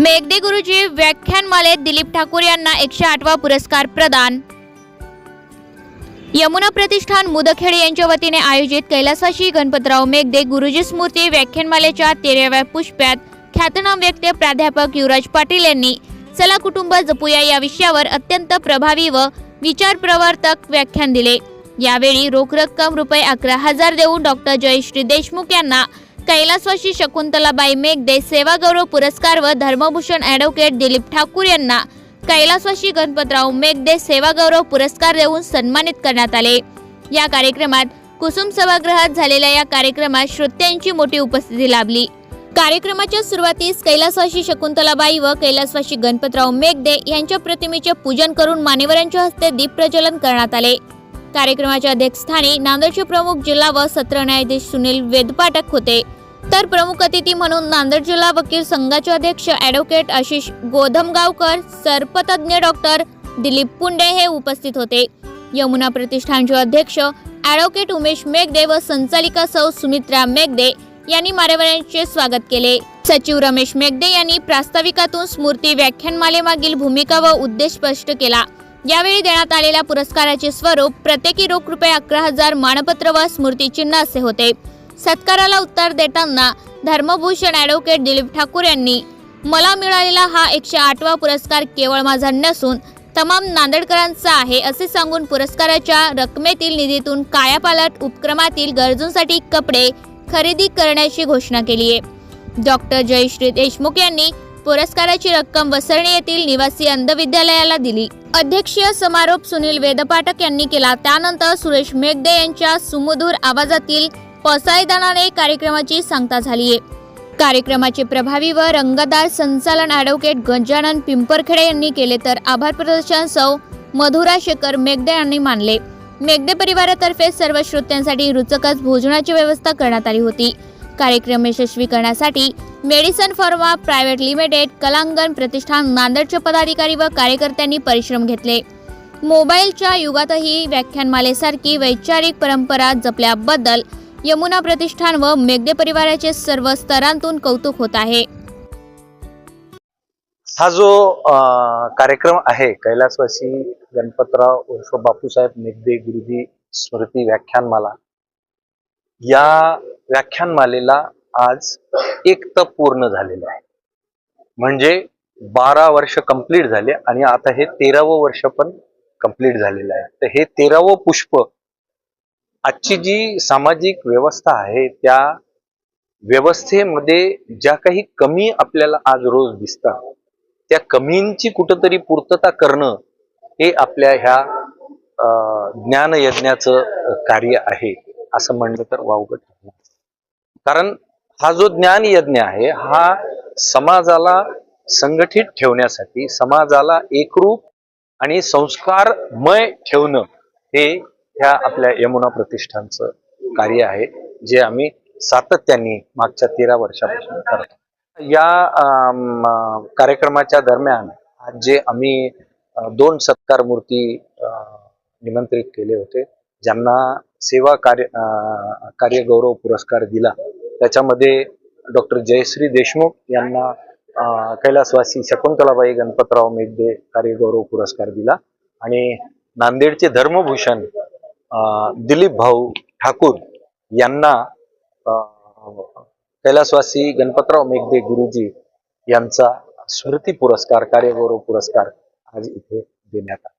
मेघदे गुरुजी व्याख्यानमालेत दिलीप ठाकूर यांना एकशे आठवा पुरस्कार प्रदान. यमुना प्रतिष्ठान मुदखेड यांच्या वतीने आयोजित कैलासाशी गणपतराव मेघदे गुरुजी स्मृती व्याख्यानमालेच्या तेराव्या पुष्प्यात ख्यातनाम व्यक्ती प्राध्यापक युवराज पाटील यांनी चला कुटुंब जपूया या विषयावर अत्यंत प्रभावी व विचार प्रवर्तक व्याख्यान दिले. यावेळी रोख रक्कम रुपये अकरा हजार देऊन डॉक्टर जयश्री देशमुख यांना कैलासवासी शकुंतलाबाई मेघदे सेवागौरव पुरस्कार व धर्मभूषण ॲडव्होकेट दिलीप ठाकूर यांना कैलासवासी गणपतराव मेघदे सेवागौरव पुरस्कार देऊन सन्मानित करण्यात आले. या कार्यक्रमात कुसुम सभागृहात झालेल्या या कार्यक्रमात श्रोत्यांची मोठी उपस्थिती लाभली. कार्यक्रमाच्या सुरुवातीस कैलासवासी शकुंतलाबाई व कैलासवासी गणपतराव मेघदे यांच्या प्रतिमेचे पूजन करून मान्यवरांच्या हस्ते दीप प्रज्वलन करण्यात आले. कार्यक्रमाच्या अध्यक्षस्थानी नांदेडचे प्रमुख जिल्हा व सत्र न्यायाधीश सुनील वेदपाठक होते. तर प्रमुख अतिथी म्हणून नांदेड जिल्हा वकील संघाचे अध्यक्ष ॲडव्होकेट आशिष गोधमगावकर सर्पतज्ञ डॉक्टर दिलीप पुंडे हे उपस्थित होते. यमुना प्रतिष्ठानचे अध्यक्ष ॲडव्होकेट उमेश मेघदे व संचालिका सौ सुमित्रा मेघदे यांनी मारेवाड्यांचे स्वागत केले. सचिव रमेश मेघदे यांनी प्रास्ताविकातून स्मृती व्याख्यानमालेमागील भूमिका व उद्देश स्पष्ट केला. यावेळी देण्यात आलेल्या पुरस्काराचे स्वरूप प्रत्येकी रोख रुपये अकरा हजार मानपत्र व स्मृतिचिन्ह असे होते. सत्काराला उत्तर देताना धर्मभूषण ॲडव्होकेट दिलीप ठाकूर यांनी मला मिळालेला हा एकशे आठवा पुरस्कार केवळ माझा नसून तमाम नांदेडकरांचा आहे असे सांगून पुरस्काराच्या रकमेतील निधीतून कायापालट उपक्रमातील गरजूंसाठी कपडे खरेदी करण्याची घोषणा केली आहे. डॉक्टर जयश्री देशमुख यांनी पुरस्काराची रक्कम वसरणी येथील निवासी अंध विद्यालयाला दिली. अध्यक्षीय समारोप सुनील वेदपाठक यांनी केला. त्यानंतर सुरेश मेघदे यांच्या सुमधूर आवाजातील पसायदानाने कार्यक्रमाची सांगता झाली आहे. कार्यक्रमाचे प्रभावी व रंगदार संचालन ॲडव्होकेट गजानन पिंपरखेडे यांनी केले तर आभार प्रदर्शन सौ मधुरा शेखर मेघदे यांनी मानले. मेघदे परिवारातर्फे सर्व श्रोत्यांसाठी रुचकच भोजनाची व्यवस्था करण्यात आली होती. कार्यक्रम यशस्वी करण्यासाठी medicine pharma private limited Kalangan प्रतिष्ठान नांदेडचे पदाधिकारी व कार्यकर्त्यांनी परिश्रम घेतले. मोबाईलच्या युगातही व्याख्यानमालेसारखी वैचारिक परंपरा जपल्याबद्दल यमुना प्रतिष्ठान व मेघदे परिवाराचे सर्व स्तरांतून कौतुक होत आहे. हा जो कार्यक्रम आहे कैलासवासी गणपतराव उर्फ बापूसाहेब मेघदे गुरुजी स्मृती व्याख्यानमाला या व्याख्यानमालेला आज एक तप पूर्ण झालेलं आहे. म्हणजे बारा वर्ष कंप्लीट झाले आणि आता हे तेरावं वर्ष पण कंप्लीट झालेलं आहे. तर हे तेरावं पुष्प आजची जी सामाजिक व्यवस्था आहे त्या व्यवस्थेमध्ये ज्या काही कमी आपल्याला आज रोज दिसतात त्या कमींची कुठंतरी पूर्तता करणं हे आपल्या ह्या ज्ञानयज्ञाचं कार्य आहे. असं म्हणलं तर वावगं ठरणार. कारण हा जो ज्ञान यज्ञ आहे हा समाजाला संघटित ठेवण्यासाठी समाजाला एकरूप आणि संस्कारमय ठेवणं हे ह्या आपल्या यमुना प्रतिष्ठानचं कार्य आहे जे आम्ही सातत्याने मागच्या तेरा वर्षापासून करतो. या कार्यक्रमाच्या दरम्यान आज जे आम्ही दोन सत्कार मूर्ती निमंत्रित केले होते ज्यांना सेवा कार्य कार्यगौरव पुरस्कार दिला. त्याच्यामध्ये डॉक्टर जयश्री देशमुख यांना कैलासवासी शकुंतलाबाई गणपतराव मेघदे कार्यगौरव पुरस्कार दिला. आणि नांदेडचे धर्मभूषण दिलीप भाऊ ठाकूर यांना कैलासवासी गणपतराव मेघदे गुरुजी यांचा स्मृती पुरस्कार कार्यगौरव पुरस्कार आज इथे देण्यात आला.